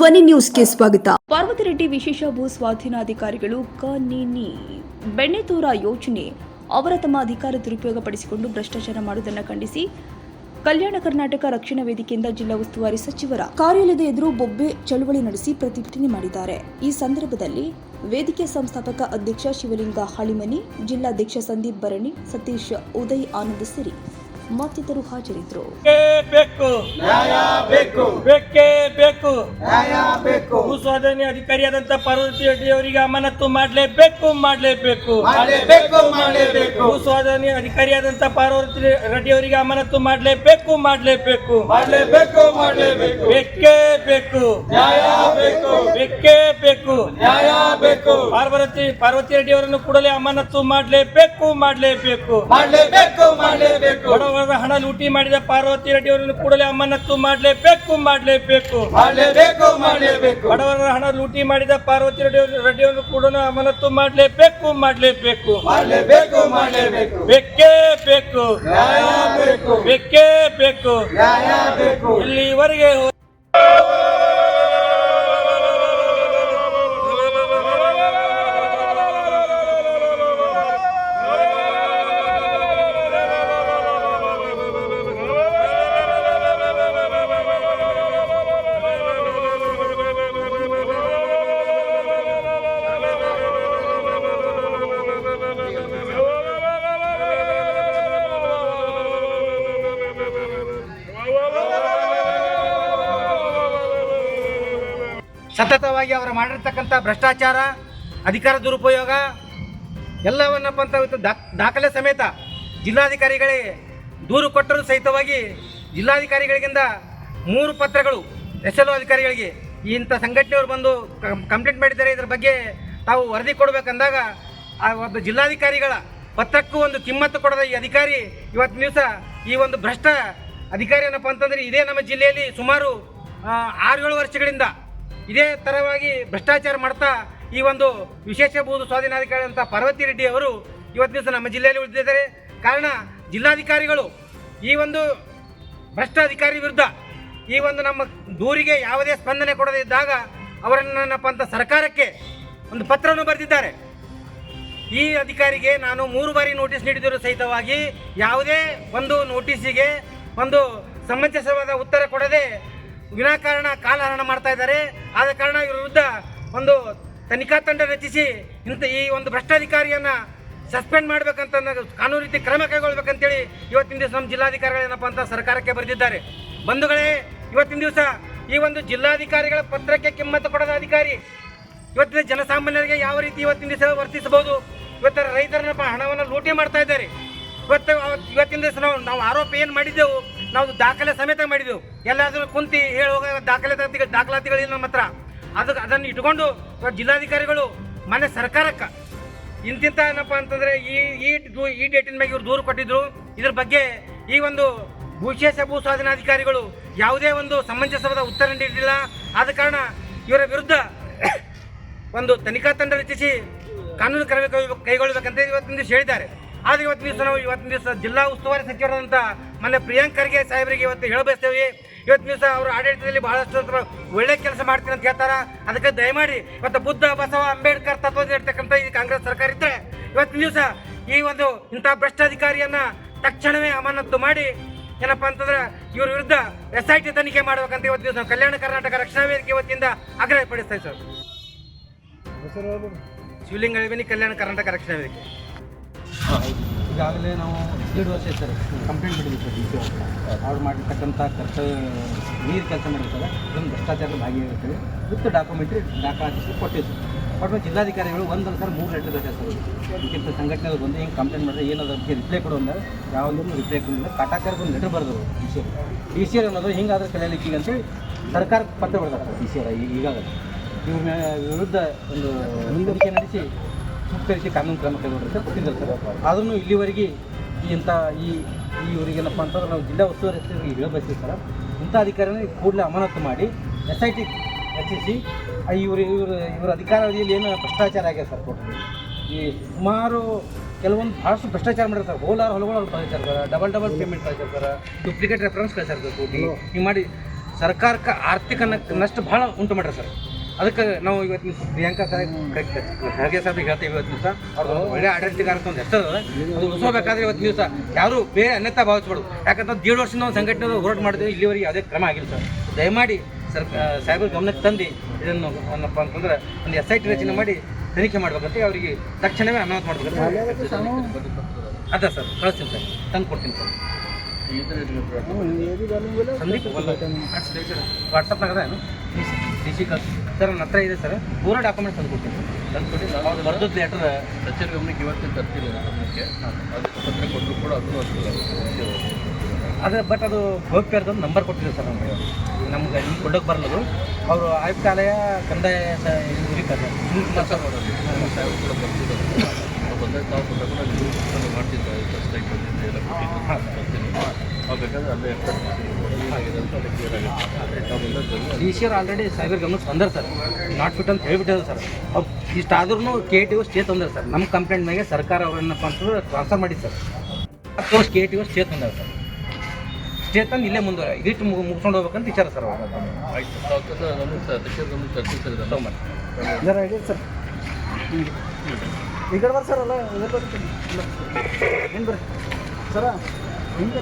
ಧ್ವನಿ ನ್ಯೂಸ್ಗೆ ಸ್ವಾಗತ. ಪಾರ್ವತಿರೆಡ್ಡಿ ವಿಶೇಷ ಭೂ ಸ್ವಾಧೀನ ಅಧಿಕಾರಿಗಳು ಕನಿನಿ ಬೆಣ್ಣೆತೂರ ಯೋಜನೆ ಅವರ ತಮ್ಮ ಅಧಿಕಾರ ದುರುಪಯೋಗ ಪಡಿಸಿಕೊಂಡು ಭ್ರಷ್ಟಾಚಾರ ಮಾಡುವುದನ್ನು ಖಂಡಿಸಿ ಕಲ್ಯಾಣ ಕರ್ನಾಟಕ ರಕ್ಷಣಾ ವೇದಿಕೆಯಿಂದ ಜಿಲ್ಲಾ ಉಸ್ತುವಾರಿ ಸಚಿವರ ಕಾರ್ಯಾಲಯದ ಎದುರು ಬೊಬ್ಬೆ ಚಳುವಳಿ ನಡೆಸಿ ಪ್ರತಿಭಟನೆ ಮಾಡಿದ್ದಾರೆ. ಈ ಸಂದರ್ಭದಲ್ಲಿ ವೇದಿಕೆ ಸಂಸ್ಥಾಪಕ ಅಧ್ಯಕ್ಷ ಶಿವಲಿಂಗ ಹಳಿಮನಿ ಜಿಲ್ಲಾಧ್ಯಕ್ಷ ಸಂದೀಪ್ ಭರಣಿ, ಸತೀಶ್ ಉದಯ್ ಆನಂದ ಸಿರಿ ಮತ್ತಿತರರು ಹಾಜರಿದ್ದರು. ಬೇಕೇ ಬೇಕು ನ್ಯಾಯ ಬೇಕು ಬೇಕೇ. ಬೇಕು ನ್ಯಾಯ ಬೇಕು ಭೂಸ್ವಾಧೀನ ಅಧಿಕಾರಿಯಾದಂತ ಪಾರ್ವತಿ ರೆಡ್ಡಿ ಅವರಿಗೆ ಅಮಾನತು ಮಾಡಲೇಬೇಕು ಮಾಡಲೇಬೇಕು. ಮಾಡಲೇಬೇಕು ಮಾಡಲೇಬೇಕು. ಭೂಸ್ವಾಧೀನ ಅಧಿಕಾರಿಯಾದಂತ ಪಾರ್ವತಿ ರೆಡ್ಡಿ ಅವರಿಗೆ ಅಮಾನತು ಮಾಡಲೇಬೇಕು ಮಾಡಲೇಬೇಕು. ಮಾಡಲೇಬೇಕು ಮಾಡಲೇಬೇಕು. ಬೇಕೇ ಬೇಕು. ನ್ಯಾಯ ಬೇಕು ಬೇಕೇ. ಬೇಕು ನ್ಯಾಯ ಬೇಕು ಪಾರ್ವತಿ ಪಾರ್ವತಿ ರೆಡ್ಡಿ ಅವರನ್ನು ಕೂಡಲೇ ಅಮಾನತು ಮಾಡಲೇಬೇಕು ಮಾಡಲೇಬೇಕು. ಮಾಡಲೇಬೇಕು ಮಾಡಲೇಬೇಕು. ಬಡವರ ಹಣ ಲೂಟಿ ಮಾಡಿದ ಪಾರ್ವತಿ ರೆಡ್ಡಿ ಅವರನ್ನು ಕೂಡಲೇ ಅಮಾನತು ಮಾಡಲೇಬೇಕು ಮಾಡಲೇಬೇಕು. ಮಾಡಲೇಬೇಕು ಮಾಡಲೇಬೇಕು. ಬಡವರ ಹಣ ಲೂಟಿ ಮಾಡಿದ ಪಾರ್ವತಿ ರೆಡ್ಡಿ ರೆಡ್ಡಿ ಅವರನ್ನು ಕೂಡಲೇ ಅಮಾನತು ಮಾಡಲೇಬೇಕು ಮಾಡಲೇಬೇಕು. ಮಾಡಲೇಬೇಕು ಮಾಡಲೇಬೇಕು. ಬೇಕೇ ಬೇಕು. ನ್ಯಾಯ ಬೇಕು. ಬೇಕೇ ಬೇಕು. ನ್ಯಾಯ ಬೇಕು. ಇಲ್ಲಿವರೆಗೆ ಸತತವಾಗಿ ಅವರು ಮಾಡಿರ್ತಕ್ಕಂಥ ಭ್ರಷ್ಟಾಚಾರ, ಅಧಿಕಾರ ದುರುಪಯೋಗ ಎಲ್ಲವನ್ನಪ್ಪ ಅಂತ ದಾಖಲೆ ಸಮೇತ ಜಿಲ್ಲಾಧಿಕಾರಿಗಳಿಗೆ ದೂರು ಕೊಟ್ಟರೂ ಸಹಿತವಾಗಿ ಜಿಲ್ಲಾಧಿಕಾರಿಗಳಿಗಿಂತ ಮೂರು ಪತ್ರಗಳು ಎಸ್ ಎಲ್ ಅಧಿಕಾರಿಗಳಿಗೆ ಇಂಥ ಸಂಘಟನೆಯವರು ಬಂದು ಕಂಪ್ಲೇಂಟ್ ಮಾಡಿದ್ದಾರೆ. ಇದರ ಬಗ್ಗೆ ತಾವು ವರದಿ ಕೊಡಬೇಕಂದಾಗ ಆ ಒಬ್ಬ ಜಿಲ್ಲಾಧಿಕಾರಿಗಳ ಪತ್ರಕ್ಕೂ ಒಂದು ಕಿಮ್ಮತ್ತು ಕೊಡದ ಈ ಅಧಿಕಾರಿ ಇವತ್ತು ದಿವಸ ಈ ಒಂದು ಭ್ರಷ್ಟ ಅಧಿಕಾರಿ ಏನಪ್ಪ ಅಂತಂದರೆ ಇದೇ ನಮ್ಮ ಜಿಲ್ಲೆಯಲ್ಲಿ ಸುಮಾರು ಆರು ಏಳು ವರ್ಷಗಳಿಂದ ಇದೇ ತರವಾಗಿ ಭ್ರಷ್ಟಾಚಾರ ಮಾಡ್ತಾ ಈ ಒಂದು ವಿಶೇಷ ಭೂ ಸ್ವಾಧೀನಾಧಿಕಾರಿ ಅಂತ ಪಾರ್ವತಿ ರೆಡ್ಡಿ ಅವರು ಇವತ್ತು ದಿವಸ ನಮ್ಮ ಜಿಲ್ಲೆಯಲ್ಲಿ ಉಳಿದಿದ್ದಾರೆ. ಕಾರಣ ಜಿಲ್ಲಾಧಿಕಾರಿಗಳು ಈ ಒಂದು ಭ್ರಷ್ಟ ಅಧಿಕಾರಿ ವಿರುದ್ಧ ಈ ಒಂದು ನಮ್ಮ ದೂರಿಗೆ ಯಾವುದೇ ಸ್ಪಂದನೆ ಕೊಡದೇ ಇದ್ದಾಗ ಅವರನ್ನಪ್ಪ ಅಂತ ಸರ್ಕಾರಕ್ಕೆ ಒಂದು ಪತ್ರವನ್ನು ಬರೆದಿದ್ದಾರೆ. ಈ ಅಧಿಕಾರಿಗೆ ನಾನು ಮೂರು ಬಾರಿ ನೋಟಿಸ್ ನೀಡಿದರೂ ಸಹಿತವಾಗಿ ಯಾವುದೇ ಒಂದು ನೋಟಿಸಿಗೆ ಒಂದು ಸಮಂಜಸವಾದ ಉತ್ತರ ಕೊಡದೆ ವಿನಾಕಾರಣ ಕಾಲಹರಣ ಮಾಡ್ತಾ ಇದ್ದಾರೆ. ಆದ ಕಾರಣ ಇವರ ವಿರುದ್ಧ ಒಂದು ತನಿಖಾ ತಂಡ ರಚಿಸಿ ಇಂಥ ಈ ಒಂದು ಭ್ರಷ್ಟಾಧಿಕಾರಿಯನ್ನ ಸಸ್ಪೆಂಡ್ ಮಾಡ್ಬೇಕಂತ ಕಾನೂನು ರೀತಿ ಕ್ರಮ ಕೈಗೊಳ್ಬೇಕಂತೇಳಿ ಇವತ್ತಿನ ದಿವಸ ನಮ್ಮ ಜಿಲ್ಲಾಧಿಕಾರಿಗಳು ಏನಪ್ಪ ಅಂತ ಸರ್ಕಾರಕ್ಕೆ ಬರೆದಿದ್ದಾರೆ. ಬಂಧುಗಳೇ, ಇವತ್ತಿನ ದಿವಸ ಈ ಒಂದು ಜಿಲ್ಲಾಧಿಕಾರಿಗಳ ಪತ್ರಕ್ಕೆ ಕಿಮ್ಮತ್ತು ಕೊಡದ ಅಧಿಕಾರಿ ಇವತ್ತಿನ ಜನಸಾಮಾನ್ಯರಿಗೆ ಯಾವ ರೀತಿ ಇವತ್ತಿನ ದಿವಸ ವರ್ತಿಸಬಹುದು? ಇವತ್ತರ ರೈತರ ಹಣವನ್ನು ಲೂಟಿ ಮಾಡ್ತಾ ಇದ್ದಾರೆ. ಇವತ್ತು ಇವತ್ತಿನ ದಿವಸ ನಾವು ನಾವು ಆರೋಪ ಏನು ಮಾಡಿದ್ದೆವು? ನಾವು ದಾಖಲೆ ಸಮೇತ ಮಾಡಿದೆವು. ಎಲ್ಲಾದ್ರೂ ಕುಂತಿ ಹೇಳಿ ದಾಖಲೆ ದಾಖಲಾತಿಗಳು ದಾಖಲಾತಿಗಳಿಲ್ಲ ನಮ್ಮ ಹತ್ರ. ಅದಕ್ಕೆ ಅದನ್ನು ಇಟ್ಕೊಂಡು ಜಿಲ್ಲಾಧಿಕಾರಿಗಳು ಮನೆ ಸರ್ಕಾರಕ್ಕೆ ಇಂತಿಂತ ಏನಪ್ಪ ಅಂತಂದ್ರೆ ಈ ಈ ಈ ಡೇಟಿನ ಬಗ್ಗೆ ಇವರು ದೂರು ಕೊಟ್ಟಿದ್ರು. ಇದ್ರ ಬಗ್ಗೆ ಈ ಒಂದು ವಿಶೇಷ ಭೂ ಸ್ವಾಧೀನಾಧಿಕಾರಿಗಳು ಯಾವುದೇ ಒಂದು ಸಮಂಜಸವಾದ ಉತ್ತರ ನೀಡಿಲ್ಲ ಆದ ಕಾರಣ ಇವರ ವಿರುದ್ಧ ಒಂದು ತನಿಖಾ ತಂಡ ರಚಿಸಿ ಕಾನೂನು ಕ್ರಮ ಕೈಗೊಳ್ಳಬೇಕಂತ ಇವತ್ತಿನ ದಿವಸ ಹೇಳಿದ್ದಾರೆ. ಆದರೆ ಇವತ್ತಿನ ದಿವಸ ನಾವು ಇವತ್ತಿನ ದಿವಸ ಜಿಲ್ಲಾ ಉಸ್ತುವಾರಿ ಸಚಿವರಾದಂಥ ಮೊನ್ನೆ ಪ್ರಿಯಾಂಕ್ ಖರ್ಗೆ ಸಾಹೇಬರಿಗೆ ಇವತ್ತು ಹೇಳಬಯಸ್ತೇವೆ. ಇವತ್ತು ದಿವಸ ಅವರು ಆಡಳಿತದಲ್ಲಿ ಬಹಳಷ್ಟು ಒಳ್ಳೆ ಕೆಲಸ ಮಾಡ್ತೀನಿ ಅಂತ ಹೇಳ್ತಾರ. ಅದಕ್ಕೆ ದಯಮಾಡಿ ಇವತ್ತು ಬುದ್ಧ ಬಸವ ಅಂಬೇಡ್ಕರ್ ತತ್ವದ ಇರ್ತಕ್ಕಂಥ ಈ ಕಾಂಗ್ರೆಸ್ ಸರ್ಕಾರ ಇದ್ದರೆ ಇವತ್ತು ದಿವಸ ಈ ಒಂದು ಇಂಥ ಭ್ರಷ್ಟಾಧಿಕಾರಿಯನ್ನ ತಕ್ಷಣವೇ ಅಮಾನತು ಮಾಡಿ ಏನಪ್ಪ ಅಂತಂದ್ರೆ ಇವ್ರ ವಿರುದ್ಧ ಎಸ್ ಐ ಟಿ ತನಿಖೆ ಮಾಡ್ಬೇಕಂತ ಇವತ್ತು ದಿವಸ ನಾವು ಕಲ್ಯಾಣ ಕರ್ನಾಟಕ ರಕ್ಷಣಾ ವೇದಿಕೆ ವತಿಯಿಂದ ಆಗ್ರಹ ಪಡಿಸ್ತಾ ಸರ್. ಶಿವಲಿಂಗ ಅಳಿವಿನಿ ಕಲ್ಯಾಣ ಕರ್ನಾಟಕ ರಕ್ಷಣಾ ವೇದಿಕೆ. ಈಗಾಗಲೇ ನಾವು ಎರಡು ವರ್ಷ ಸರ್ ಕಂಪ್ಲೇಂಟ್ ಮಾಡಿದ್ವಿ ಸರ್ ಡಿ ಸಿ ಅವ್ರು ಮಾಡಿರ್ತಕ್ಕಂಥ ಕರ್ತವ್ಯ ನೀರು ಕೆಲಸ ಮಾಡಿರ್ತಾರೆ. ಅದೊಂದು ಭ್ರಷ್ಟಾಚಾರದ ಭಾಗಿಯಾಗಿರ್ತದೆ. ವಿತ್ ಡಾಕ್ಯುಮೆಂಟ್ರಿ ದಾಖಲಾತಿಸಿ ಕೊಟ್ಟಿದ್ದು ಬಟ್ ಜಿಲ್ಲಾಧಿಕಾರಿಗಳು ಒಂದೊಂದು ಸರ್ ಮೂರು ಲೆಟರ್ ಬೇಕಾ ಸರ್. ಇಂಥ ಸಂಘಟನೆ ಬಂದು ಹಿಂಗೆ ಕಂಪ್ಲೇಂಟ್ ಮಾಡಿದ್ರೆ ಏನದು ಅದಕ್ಕೆ ರಿಪ್ಲೈ ಕೊಡು ಅಂದ್ರೆ ಯಾವುದನ್ನು ರಿಪ್ಲೈ ಕೊಡಲಿಲ್ಲ ಕಾಟಾಚಾರಕ್ಕೆ ಒಂದು ಲೆಟರ್ ಬರೆದರು ಡಿ ಸಿ ಡಿ ಸಿ ಅನ್ನೋದು ಹಿಂಗಾದ್ರೆ ಕಲಿಯಲಿಕ್ಕೆ ಅಂತೇಳಿ ಸರ್ಕಾರಕ್ಕೆ ಪತ್ರ ಬರೆದಾರೆ ಸರ್ ಡಿ ಸಿ ಈಗಾಗಲೇ. ಇವ್ರ ವಿರುದ್ಧ ಒಂದು ಮುಂದುವರಿಕೆ ನಡೆಸಿ ಸೂಕ್ತ ರೀತಿ ಕಾನೂನು ಕ್ರಮ ಕೈಗೊಂಡಿರುತ್ತೆ, ಕೊಟ್ಟಿದ್ದಾರೆ ಸರ್. ಆದ್ರೂ ಇಲ್ಲಿವರೆಗೆ ಈ ಇಂಥ ಈ ಇವರಿಗೇನಪ್ಪ ಅಂತಂದ್ರೆ ನಾವು ಜಿಲ್ಲಾ ಉಸ್ತುವಾರಿ ಸಚಿವರಿಗೆ ಹೇಳಬಯಸ್ತೀವಿ ಸರ್. ಇಂಥ ಅಧಿಕಾರಿನ ಕೂಡಲೇ ಅಮಾನತು ಮಾಡಿ ಎಸ್ ಐ ಟಿ ರಚಿಸಿ ಇವರು ಇವರು, ಇವರ ಅಧಿಕಾರಾವಧಿಯಲ್ಲಿ ಏನು ಭ್ರಷ್ಟಾಚಾರ ಆಗಿದೆ ಸರ್ ಟೋಟಲಿ ಈ ಸುಮಾರು ಕೆಲವೊಂದು ಭಾಳಷ್ಟು ಭ್ರಷ್ಟಾಚಾರ ಮಾಡಿರ್ತಾರೆ ಹೋಲಾರ, ಹೊಲಗಳು ಕಳಿಸಿರ್ತಾರೆ ಡಬಲ್ ಡಬಲ್ ಪೇಮೆಂಟ್ ಕಳಿಸಿರ್ತಾರೆ ಡೂಪ್ಲಿಕೇಟ್ ರೆಫರೆನ್ಸ್ ಕಳಿಸಿರ್ತಾರೆ ದುಡ್ಡು ಹಿಂಗೆ ಮಾಡಿ ಸರ್ಕಾರಕ್ಕೆ ಆರ್ಥಿಕ ನಷ್ಟ ಭಾಳ ಉಂಟು ಮಾಡ್ರಿ ಸರ್. ಅದಕ್ಕೆ ನಾವು ಇವತ್ತಿನ ಪ್ರಿಯಾಂಕಾ ಸಾಹೇಬ್ ಖರ್ಗೆ ಸಾಹೇಬ್ ಹೇಳ್ತೀವಿ ಇವತ್ತು ದಿವಸ. ಅವ್ರದ್ದು ಒಳ್ಳೆ ಆಡಳಿತಗಾರ ಅಂತ ಒಂದು ಹೆಸರು ಅದ ಉಳಿಸೋಬೇಕಾದ್ರೆ ಇವತ್ತಿನ ದಿವಸ. ಯಾರು ಬೇರೆ ಅನ್ಯತಾ ಭಾವಿಸ್ಬಾರ್ದು ಯಾಕಂದ್ರೆ ದೇಡು ವರ್ಷದ ಒಂದು ಸಂಘಟನೆ ಹೋರಾಟ ಮಾಡಿದ್ವಿ ಇಲ್ಲಿವರೆಗೆ ಯಾವುದೇ ಕ್ರಮ ಆಗಿಲ್ಲ ಸರ್. ದಯಮಾಡಿ ಸರ್ ಸಾಹೇಬ್ರ ಗಮನಕ್ಕೆ ತಂದು ಇದನ್ನು ಏನಪ್ಪ ಅಂತಂದ್ರೆ ಒಂದು ಎಸ್ ಐ ಟಿ ರಚನೆ ಮಾಡಿ ತನಿಖೆ ಮಾಡ್ಬೇಕಂತ ಅವರಿಗೆ ತಕ್ಷಣವೇ ಅನೌನ್ಸ್ ಮಾಡ್ಬೇಕಂತ ಅದ ಸರ್, ಕಳಿಸ್ತೀನಿ ಸರ್. ತಂದು ಕೊಡ್ತೀನಿ ಸರ್. ಸಂದೀಪ್ ವಾಟ್ಸಪ್ನಾಗ ಅದ ಏನು? ಡಿ ಸಿ ಕಳ್ಸಿ ಸರ್ ನನ್ನ ಹತ್ರ ಇದೆ ಸರ್ ಪೂರ ಡಾಕ್ಯುಮೆಂಟ್ಸ್ ತಂದು ಕೊಡ್ತೀನಿ ಸರ್ ತಂದು ಕೊಟ್ಟು ಅವ್ರು ಬರ್ದದ್ದು ಲೆಟರ್ ಕಚೇರಿ ಗಮನಕ್ಕೆ ಇವತ್ತಿನ ತರ್ತಿಲ್ಲ ಗಮನಕ್ಕೆ ಅದಕ್ಕೆ ಪತ್ರ ಕೊಟ್ಟರು ಕೂಡ ಅದು ಅಷ್ಟು ಅದು ಬಟ್ ಅದು ಗೋಪ್ಯರ್ದು ನಂಬರ್ ಕೊಟ್ಟಿದೆ ಸರ್ ನಮಗೆ ನಮ್ಗೆ ಹಿಂಗೆ ಕೊಡೋಕೆ ಬರಲ್ಲದು ಅವರು ಆಯುಕ್ತಾಲಯ ಕಂದಾಯ ಸರ್ ಸರ್ ಹಿಂಗ್ ಮಾಡೋದು ಸಾಹೇಬ್ ಕೂಡ ಬರ್ತಿದ್ದಾರೆ ಬಂದಾಗ ತಾವು ಬಂದಾಗ ನಾನು ಯೂಸ್ ಮಾಡ್ತಿದ್ದೆ ಫಸ್ಟ್ ಟೈಮ್ ಬಂದಿದ್ದೆ ಎಲ್ಲ ಕೊಟ್ಟಿದ್ದು ನಾವು ಬೇಕಾದ್ರೆ ಅಲ್ಲೇ ಎಫರ್ಟ್ ಏನಾಗಿದೆ ಅಂತ ಕ್ಲಿಯರ್ ಆಗುತ್ತೆ. ತಾವು ಬಂದಾಗ ಡಿ ಸಿ ಅವ್ರು ಆಲ್ರೆಡಿ ಸೈಬರ್ ಗಮನಕ್ಕೆ ತಂದಾರೆ ಸರ್ ನಾಟ್ ಫಿಟ್ ಅಂತ ಹೇಳ್ಬಿಟ್ಟಿದ್ರು ಸರ್ ಅವ್ರು ಇಷ್ಟಾದ್ರೂ ಕೆ ಟಿ ಒ ಸ್ಟೇ ತಂದರು ಸರ್ ನಮ್ಮ ಕಂಪ್ಲೇಂಟ್ ಮೇಲೆ ಸರ್ಕಾರ ಅವ್ರನ್ನಪ್ಪ ಅಂತಂದ್ರೆ ಟ್ರಾನ್ಸ್ಫರ್ ಮಾಡಿ ಸರ್ ಹತ್ತು ಕೆ ಟಿ ಒ ಸ್ಟೇ ತಂದಾರೆ ಸರ್ ಸ್ಟೇ ತಂದು ಇಲ್ಲೇ ಮುಂದೆ ಇದಿಷ್ಟು ಮುಗಿ ಮುಗಿಸ್ಕೊಂಡು ಹೋಗ್ಬೇಕಂತ ವಿಚಾರ ಸರ್ ಅವ್ರು. ಆಯ್ತು. ಸರ್ ಕೆಲಸ ಸರ್ ತರ್ತಿರ್ತಾರೆ ಸರ್ ಸರ್. ಈ ಬರ್ರಿ ಸರ್ ಅಲ್ಲ ಏನು ಬರ್ರಿ? ಸರ ಹಿಂಗೆ